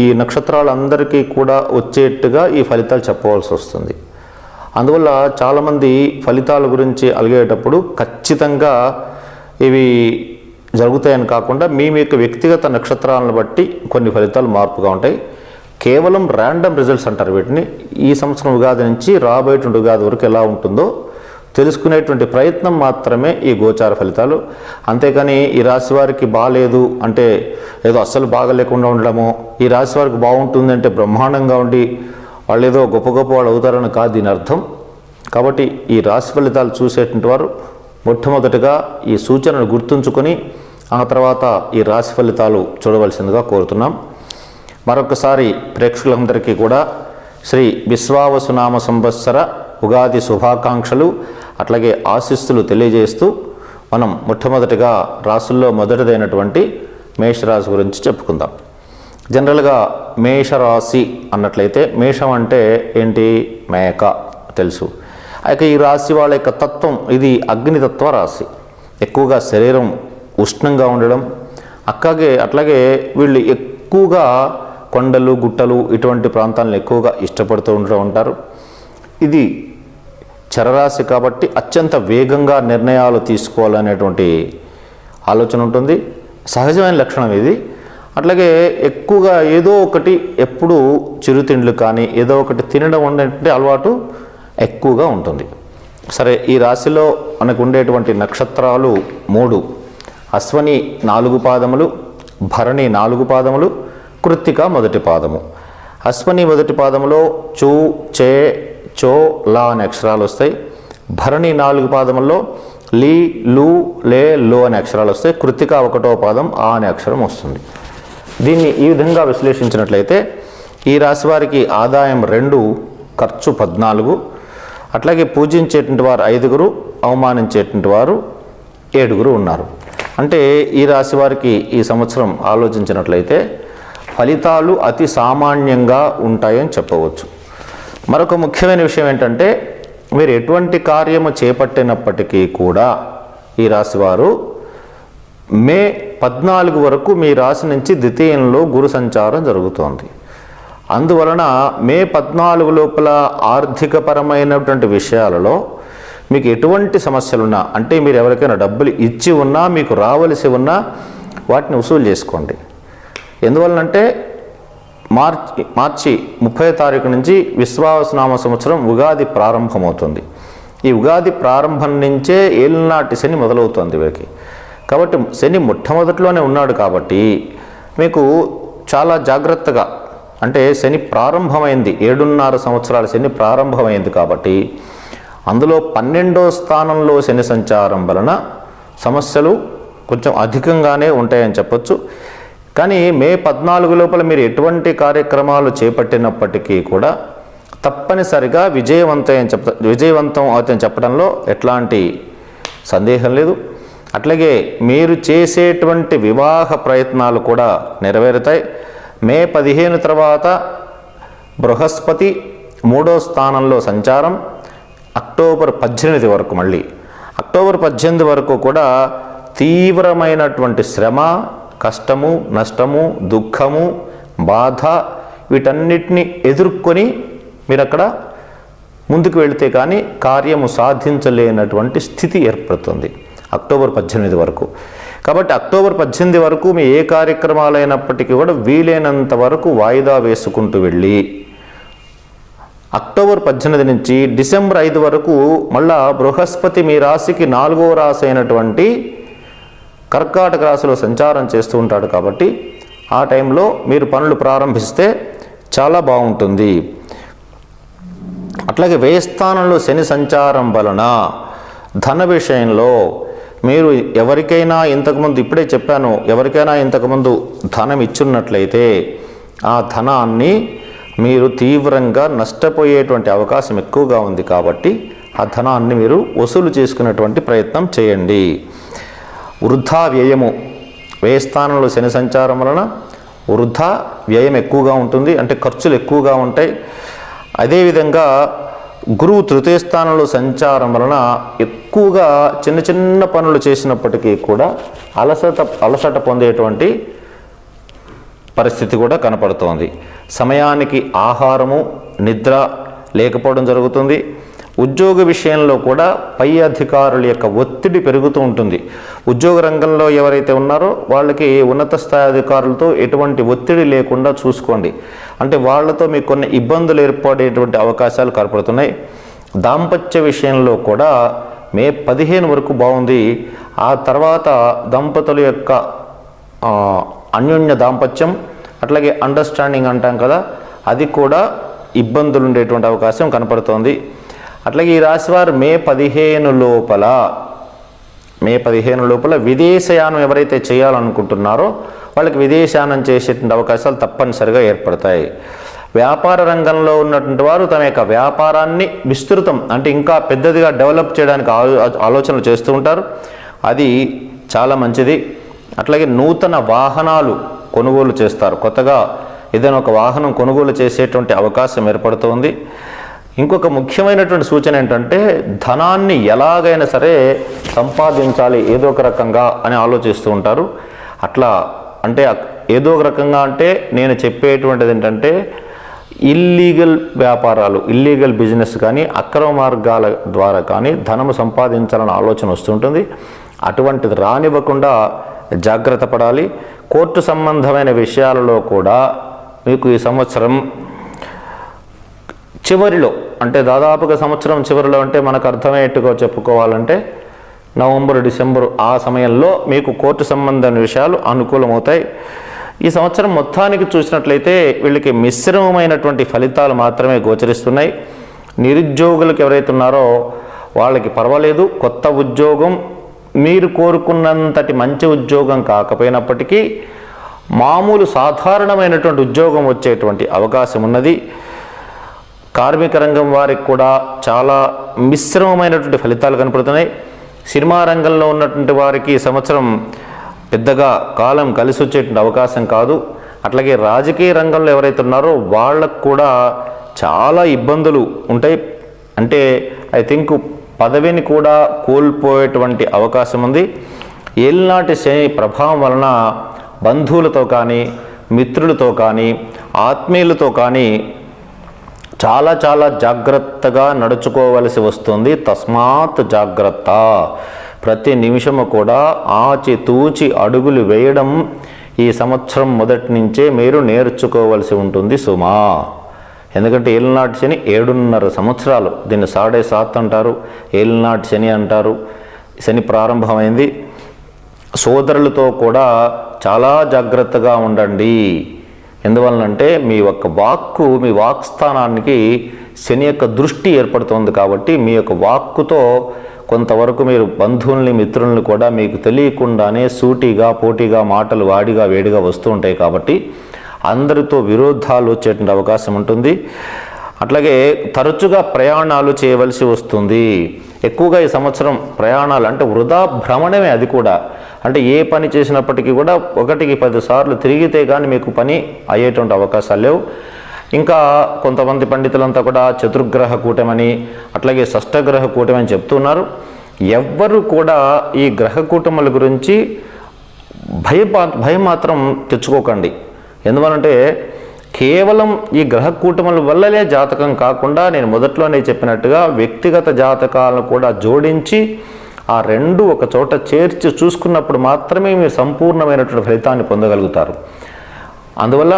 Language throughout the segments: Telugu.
ఈ నక్షత్రాలందరికీ కూడా వచ్చేట్టుగా ఈ ఫలితాలు చెప్పవలసి వస్తుంది. అందువల్ల చాలామంది ఫలితాల గురించి అలిగేటప్పుడు ఖచ్చితంగా ఇవి జరుగుతాయని కాకుండా మీ యొక్క వ్యక్తిగత నక్షత్రాలను బట్టి కొన్ని ఫలితాలు మార్పుగా ఉంటాయి. కేవలం ర్యాండమ్ రిజల్ట్స్ అంటారు వీటిని. ఈ సంవత్సరం ఉగాది నుంచి రాబోయేటువంటి ఉగాది వరకు ఎలా ఉంటుందో తెలుసుకునేటువంటి ప్రయత్నం మాత్రమే ఈ గోచార ఫలితాలు. అంతేకాని ఈ రాశి వారికి బాగాలేదు అంటే ఏదో అస్సలు బాగలేకుండా ఉండడము ఈ రాశి వారికి బాగుంటుంది అంటే బ్రహ్మాండంగా ఉండి వాళ్ళు ఏదో గొప్ప గొప్ప వాళ్ళు అవుతారని కాదు దీని అర్థం. కాబట్టి ఈ రాశి ఫలితాలు చూసేటువంటి వారు మొట్టమొదటిగా ఈ సూచనను గుర్తుంచుకొని ఆ తర్వాత ఈ రాశి ఫలితాలు చూడవలసిందిగా కోరుతున్నాం. మరొకసారి ప్రేక్షకులందరికీ కూడా శ్రీ విశ్వావసునామ సంవత్సర ఉగాది శుభాకాంక్షలు. అట్లాగే ఆశిస్తులు తెలియజేస్తూ మనం మొట్టమొదటిగా రాసుల్లో మొదటిదైనటువంటి మేషరాశి గురించి చెప్పుకుందాం. జనరల్గా మేషరాశి అన్నట్లయితే మేషం అంటే ఏంటి? మేక తెలుసు. అయితే ఈ రాశి వాళ్ళ యొక్క తత్వం ఇది అగ్నితత్వ రాశి. ఎక్కువగా శరీరం ఉష్ణంగా ఉండడం అక్కగే అట్లాగే వీళ్ళు ఎక్కువగా కొండలు గుట్టలు ఇటువంటి ప్రాంతాలను ఎక్కువగా ఇష్టపడుతూ ఉంటూ ఉంటారు. ఇది చరరాశి కాబట్టి అత్యంత వేగంగా నిర్ణయాలు తీసుకోవాలనేటువంటి ఆలోచన ఉంటుంది. సహజమైన లక్షణం ఇది. అట్లాగే ఎక్కువగా ఏదో ఒకటి ఎప్పుడు చిరుతిండ్లు కానీ ఏదో ఒకటి తినడం అనేటువంటి అలవాటు ఎక్కువగా ఉంటుంది. సరే ఈ రాశిలో మనకు ఉండేటువంటి నక్షత్రాలు మూడు. అశ్వని నాలుగు పాదములు భరణి నాలుగు పాదములు కృత్తిక మొదటి పాదము. అశ్వని మొదటి పాదములో చూ చే చో లా అనే అక్షరాలు వస్తాయి. భరణి నాలుగు పాదముల్లో లీ లూ లే లో అనే అక్షరాలు వస్తాయి. కృతిక ఒకటో పాదం ఆ అనే అక్షరం వస్తుంది. దీన్ని ఈ విధంగా విశ్లేషించినట్లయితే ఈ రాశి వారికి ఆదాయం రెండు ఖర్చు పద్నాలుగు. అట్లాగే పూజించేటువంటి వారు ఐదుగురు అవమానించేటువంటి వారు ఏడుగురు ఉన్నారు. అంటే ఈ రాశి వారికి ఈ సంవత్సరం ఆలోచించినట్లయితే ఫలితాలు అతి సామాన్యంగా ఉంటాయని చెప్పవచ్చు. మరొక ముఖ్యమైన విషయం ఏంటంటే మీరు ఎటువంటి కార్యము చేపట్టినప్పటికీ కూడా ఈ రాశివారు మే పద్నాలుగు వరకు మీ రాశి నుంచి ద్వితీయంలో గురు సంచారం జరుగుతోంది. అందువలన మే పద్నాలుగు లోపల ఆర్థికపరమైనటువంటి విషయాలలో మీకు ఎటువంటి సమస్యలున్నా అంటే మీరు ఎవరికైనా డబ్బులు ఇచ్చి ఉన్నా మీకు రావలసి ఉన్నా వాటిని వసూలు చేసుకోండి. ఎందువలనంటే మార్చి మార్చి ముప్పై తారీఖు నుంచి విశ్వావసనామ సంవత్సరం ఉగాది ప్రారంభమవుతుంది. ఈ ఉగాది ప్రారంభం నుంచే ఏలినాటి శని మొదలవుతుంది వీరికి కాబట్టి శని మొట్టమొదట్లోనే ఉన్నాడు కాబట్టి మీకు చాలా జాగ్రత్తగా అంటే శని ప్రారంభమైంది ఏడున్నర సంవత్సరాల శని ప్రారంభమైంది కాబట్టి అందులో పన్నెండో స్థానంలో శని సంచారం వలన సమస్యలు కొంచెం అధికంగానే ఉంటాయని చెప్పొచ్చు. కానీ మే పద్నాలుగు లోపల మీరు ఎటువంటి కార్యక్రమాలు చేపట్టినప్పటికీ కూడా తప్పనిసరిగా విజయవంతం చెప్ విజయవంతం అవుతాయని చెప్పడంలో ఎట్లాంటి సందేహం లేదు. అట్లాగే మీరు చేసేటువంటి వివాహ ప్రయత్నాలు కూడా నెరవేరుతాయి. మే పదిహేను తర్వాత బృహస్పతి మూడో స్థానంలో సంచారం అక్టోబర్ పద్దెనిమిది వరకు మళ్ళీ. అక్టోబర్ పద్దెనిమిది వరకు కూడా తీవ్రమైనటువంటి శ్రమ కష్టము నష్టము దుఃఖము బాధ వీటన్నిటిని ఎదుర్కొని మీరు అక్కడ ముందుకు వెళితే కానీ కార్యము సాధించలేనటువంటి స్థితి ఏర్పడుతుంది. అక్టోబర్ పద్దెనిమిది వరకు. కాబట్టి అక్టోబర్ పద్దెనిమిది వరకు మీ ఏ కార్యక్రమాలైనప్పటికీ కూడా వీలైనంత వరకు వాయిదా వేసుకుంటూ వెళ్ళి అక్టోబర్ పద్దెనిమిది నుంచి డిసెంబర్ ఐదు వరకు మళ్ళా బృహస్పతి మీ రాశికి నాలుగవ రాశి అయినటువంటి కర్కాటక రాశిలో సంచారం చేస్తూ ఉంటాడు కాబట్టి ఆ టైంలో మీరు పనులు ప్రారంభిస్తే చాలా బాగుంటుంది. అట్లాగే వ్యయస్థానంలో శని సంచారం వలన ధన విషయంలో మీరు ఎవరికైనా ఇంతకుముందు ఇప్పుడే చెప్పాను ఎవరికైనా ఇంతకుముందు ధనం ఇచ్చున్నట్లయితే ఆ ధనాన్ని మీరు తీవ్రంగా నష్టపోయేటువంటి అవకాశం ఎక్కువగా ఉంది కాబట్టి ఆ ధనాన్ని మీరు వసూలు చేసుకునేటువంటి ప్రయత్నం చేయండి. వృద్ధా వ్యయము వ్యయస్థానంలో శని సంచారం వలన వృధా వ్యయం ఎక్కువగా ఉంటుంది అంటే ఖర్చులు ఎక్కువగా ఉంటాయి. అదేవిధంగా గురువు తృతీయ స్థానంలో సంచారం వలన ఎక్కువగా చిన్న చిన్న పనులు చేసినప్పటికీ కూడా అలసట అలసట పొందేటువంటి పరిస్థితి కూడా కనపడుతోంది. సమయానికి ఆహారము నిద్ర లేకపోవడం జరుగుతుంది. ఉద్యోగ విషయంలో కూడా పై అధికారుల యొక్క ఒత్తిడి పెరుగుతూ ఉంటుంది. ఉద్యోగ రంగంలో ఎవరైతే ఉన్నారో వాళ్ళకి ఉన్నత స్థాయి అధికారులతో ఎటువంటి ఒత్తిడి లేకుండా చూసుకోండి. అంటే వాళ్ళతో మీకు కొన్ని ఇబ్బందులు ఏర్పడేటువంటి అవకాశాలు కనపడుతున్నాయి. దాంపత్య విషయంలో కూడా మే పదిహేను వరకు బాగుంది. ఆ తర్వాత దంపతుల యొక్క అన్యోన్య దాంపత్యం అట్లాగే అండర్స్టాండింగ్ అంటాం కదా అది కూడా ఇబ్బందులు ఉండేటువంటి అవకాశం కనపడుతోంది. అట్లాగే ఈ రాశివారు మే పదిహేను లోపల మే పదిహేను లోపల విదేశయానం ఎవరైతే చేయాలనుకుంటున్నారో వాళ్ళకి విదేశయానం చేసేటువంటి అవకాశాలు తప్పనిసరిగా ఏర్పడతాయి. వ్యాపార రంగంలో ఉన్నటువంటి వారు తమ యొక్క వ్యాపారాన్ని విస్తృతం అంటే ఇంకా పెద్దదిగా డెవలప్ చేయడానికి ఆలోచనలు చేస్తూ ఉంటారు. అది చాలా మంచిది. అట్లాగే నూతన వాహనాలు కొనుగోలు చేస్తారు. కొత్తగా ఏదైనా ఒక వాహనం కొనుగోలు చేసేటువంటి అవకాశం ఏర్పడుతుంది ఇంకొక ముఖ్యమైనటువంటి సూచన ఏంటంటే ధనాన్ని ఎలాగైనా సరే సంపాదించాలి ఏదో ఒక రకంగా అని ఆలోచిస్తూ ఉంటారు. అట్లా అంటే ఏదో ఒక రకంగా అంటే నేను చెప్పేటువంటిది ఏంటంటే ఇల్లీగల్ వ్యాపారాలు ఇల్లీగల్ బిజినెస్ కానీ అక్రమ మార్గాల ద్వారా కానీ ధనము సంపాదించాలన్న ఆలోచన వస్తుంటుంది అటువంటిది రానివ్వకుండా జాగ్రత్త పడాలి. కోర్టు సంబంధమైన విషయాలలో కూడా మీకు ఈ సంవత్సరం చివరిలో అంటే దాదాపుగా సంవత్సరం చివరిలో అంటే మనకు అర్థమయ్యేట్టుగా చెప్పుకోవాలంటే నవంబర్ డిసెంబర్ ఆ సమయంలో మీకు కోర్టు సంబంధమైన విషయాలు అనుకూలమవుతాయి. ఈ సంవత్సరం మొత్తానికి చూసినట్లయితే వీళ్ళకి మిశ్రమమైనటువంటి ఫలితాలు మాత్రమే గోచరిస్తున్నాయి. నిరుద్యోగులకు ఎవరైతే ఉన్నారో వాళ్ళకి పర్వాలేదు. కొత్త ఉద్యోగం మీరు కోరుకున్నంతటి మంచి ఉద్యోగం కాకపోయినప్పటికీ మామూలు సాధారణమైనటువంటి ఉద్యోగం వచ్చేటువంటి అవకాశం ఉన్నది. కార్మిక రంగం వారికి కూడా చాలా మిశ్రమమైనటువంటి ఫలితాలు కనపడుతున్నాయి. సినిమా రంగంలో ఉన్నటువంటి వారికి సంవత్సరం పెద్దగా కాలం కలిసి వచ్చేటువంటి అవకాశం కాదు. అట్లాగే రాజకీయ రంగంలో ఎవరైతే ఉన్నారో వాళ్ళకు కూడా చాలా ఇబ్బందులు ఉంటాయి. అంటే ఐ థింక్ పదవిని కూడా కోల్పోయేటువంటి అవకాశం ఉంది. ఏలినాటి శని ప్రభావం వలన బంధువులతో కానీ మిత్రులతో కానీ ఆత్మీయులతో కానీ చాలా చాలా జాగ్రత్తగా నడుచుకోవలసి వస్తుంది. తస్మాత్ జాగ్రత్త. ప్రతి నిమిషము కూడా ఆచి తూచి అడుగులు వేయడం ఈ సంవత్సరం మొదటి నుంచే మీరు నేర్చుకోవలసి ఉంటుంది సుమా. ఎందుకంటే ఏలినాటి శని ఏడున్నర సంవత్సరాలు. దీన్ని సాడే సాత్ అంటారు ఏలినాటి శని అంటారు. శని ప్రారంభమైంది. సోదరులతో కూడా చాలా జాగ్రత్తగా ఉండండి. ఎందువలనంటే మీ యొక్క వాక్కు మీ వాక్ స్థానానికి శని యొక్క దృష్టి ఏర్పడుతుంది కాబట్టి మీ యొక్క వాక్కుతో కొంతవరకు మీరు బంధువుల్ని మిత్రుల్ని కూడా మీకు తెలియకుండానే సూటిగా పోటీగా మాటలు వాడిగా వేడిగా వస్తూ ఉంటాయి కాబట్టి అందరితో విరోధాలు వచ్చేటువంటి అవకాశం ఉంటుంది. అట్లాగే తరచుగా ప్రయాణాలు చేయవలసి వస్తుంది. ఎక్కువగా ఈ సంవత్సరం ప్రయాణాలు అంటే వృధా భ్రమణమే అది కూడా. అంటే ఏ పని చేసినప్పటికీ కూడా ఒకటికి పది సార్లు తిరిగితే కానీ మీకు పని అయ్యేటువంటి అవకాశాలు లేవు. ఇంకా కొంతమంది పండితులంతా కూడా చతుర్గ్రహ కూటమని అట్లాగే షష్టగ్రహ కూటమని చెప్తున్నారు. ఎవ్వరు కూడా ఈ గ్రహ కూటముల గురించి భయ భయం మాత్రం తెచ్చుకోకండి. ఎందువలంటే కేవలం ఈ గ్రహ కూటముల వల్లనే జాతకం కాకుండా నేను మొదట్లోనే చెప్పినట్టుగా వ్యక్తిగత జాతకాలను కూడా జోడించి ఆ రెండు ఒక చోట చేర్చి చూసుకున్నప్పుడు మాత్రమే మీరు సంపూర్ణమైనటువంటి ఫలితాన్ని పొందగలుగుతారు. అందువల్ల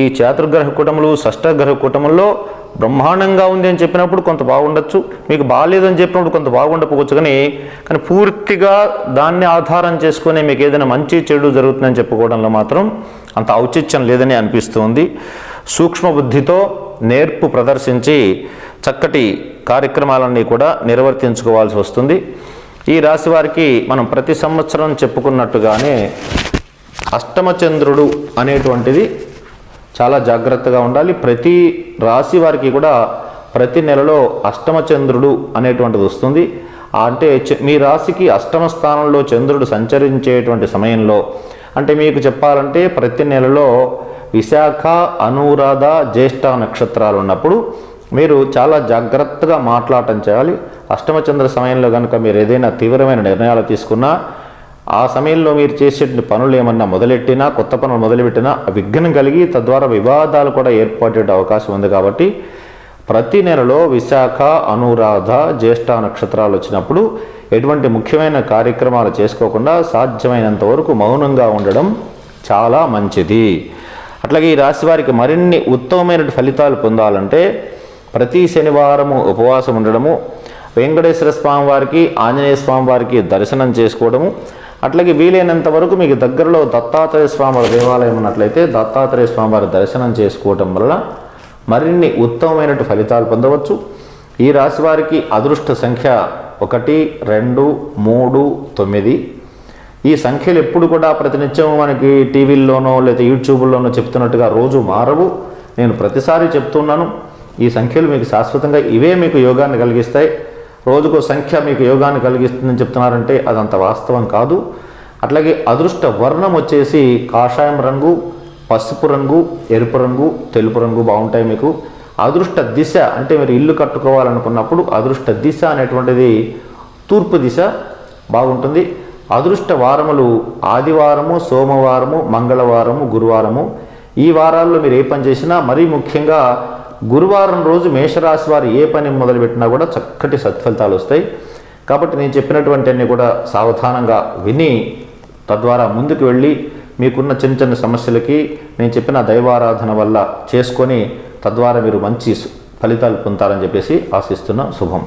ఈ చాతుర్గ్రహ కూటములు షష్టగ్రహ కూటముల్లో బ్రహ్మాండంగా ఉంది అని చెప్పినప్పుడు కొంత బాగుండొచ్చు మీకు బాగాలేదని చెప్పినప్పుడు కొంత బాగుండకపోవచ్చు కానీ కానీ పూర్తిగా దాన్ని ఆధారం చేసుకునే మీకు ఏదైనా మంచి చెడు జరుగుతుందని చెప్పుకోవడంలో మాత్రం అంత ఔచిత్యం లేదని అనిపిస్తుంది. సూక్ష్మ బుద్ధితో నేర్పు ప్రదర్శించి చక్కటి కార్యక్రమాలన్నీ కూడా నిర్వర్తించుకోవాల్సి వస్తుంది. ఈ రాశి వారికి మనం ప్రతి సంవత్సరం చెప్పుకున్నట్టుగానే అష్టమచంద్రుడు అనేటువంటిది చాలా జాగ్రత్తగా ఉండాలి. ప్రతి రాశి వారికి కూడా ప్రతి నెలలో అష్టమచంద్రుడు అనేటువంటిది వస్తుంది. అంటే మీ రాశికి అష్టమ స్థానంలో చంద్రుడు సంచరించేటువంటి సమయంలో అంటే మీకు చెప్పాలంటే ప్రతి నెలలో విశాఖ అనురాధ జ్యేష్ఠ నక్షత్రాలు ఉన్నప్పుడు మీరు చాలా జాగ్రత్తగా మాట్లాడటం చేయాలి. అష్టమచంద్ర సమయంలో కనుక మీరు ఏదైనా తీవ్రమైన నిర్ణయాలు తీసుకున్నా ఆ సమయంలో మీరు చేసే పనులు ఏమన్నా మొదలెట్టినా కొత్త పనులు మొదలుపెట్టినా విఘ్నం కలిగి తద్వారా వివాదాలు కూడా ఏర్పడే అవకాశం ఉంది కాబట్టి ప్రతి నెలలో విశాఖ అనురాధ జ్యేష్ఠ నక్షత్రాలు వచ్చినప్పుడు ఎటువంటి ముఖ్యమైన కార్యక్రమాలు చేసుకోకుండా సాధ్యమైనంత వరకు మౌనంగా ఉండడం చాలా మంచిది. అట్లాగే ఈ రాశి వారికి మరిన్ని ఉత్తమమైన ఫలితాలు పొందాలంటే ప్రతి శనివారము ఉపవాసం ఉండడము వెంకటేశ్వర స్వామి వారికి ఆంజనేయ స్వామి వారికి దర్శనం చేసుకోవడము అట్లాగే వీలైనంత వరకు మీకు దగ్గరలో దత్తాత్రేయ స్వామి వారి దేవాలయం ఉన్నట్లయితే దత్తాత్రేయ స్వామి వారి దర్శనం చేసుకోవటం వల్ల మరిన్ని ఉత్తమమైన ఫలితాలు పొందవచ్చు. ఈ రాశి వారికి అదృష్ట సంఖ్య ఒకటి రెండు మూడు తొమ్మిది. ఈ సంఖ్యలు ఎప్పుడు కూడా ప్రతినిత్యం మనకి టీవీల్లోనో లేదా యూట్యూబ్లోనో చెప్తున్నట్టుగా రోజు మారవు. నేను ప్రతిసారి చెప్తున్నాను ఈ సంఖ్యలు మీకు శాశ్వతంగా ఇవే మీకు యోగాన్ని కలిగిస్తాయి. రోజుకో సంఖ్య మీకు యోగాన్ని కలిగిస్తుందని చెప్తున్నారంటే అదంత వాస్తవం కాదు. అట్లాగే అదృష్ట వర్ణం వచ్చేసి కాషాయం రంగు పసుపు రంగు ఎరుపు రంగు తెలుపు రంగు బాగుంటాయి మీకు. అదృష్ట దిశ అంటే మీరు ఇల్లు కట్టుకోవాలనుకున్నప్పుడు అదృష్ట దిశ అనేటువంటిది తూర్పు దిశ బాగుంటుంది. అదృష్ట వారములు ఆదివారము సోమవారము మంగళవారము గురువారము. ఈ వారాల్లో మీరు ఏ పని చేసినా మరీ ముఖ్యంగా గురువారం రోజు మేషరాశి వారు ఏ పని మొదలుపెట్టినా కూడా చక్కటి సత్ఫలితాలు వస్తాయి. కాబట్టి నేను చెప్పినటువంటి అన్నీ కూడా సావధానంగా విని తద్వారా ముందుకు వెళ్ళి మీకున్న చిన్న చిన్న సమస్యలకి నేను చెప్పిన దైవారాధన వల్ల చేసుకొని తద్వారా మీరు మంచి ఫలితాలు పొందుతారని చెప్పేసి ఆశిస్తున్న శుభం.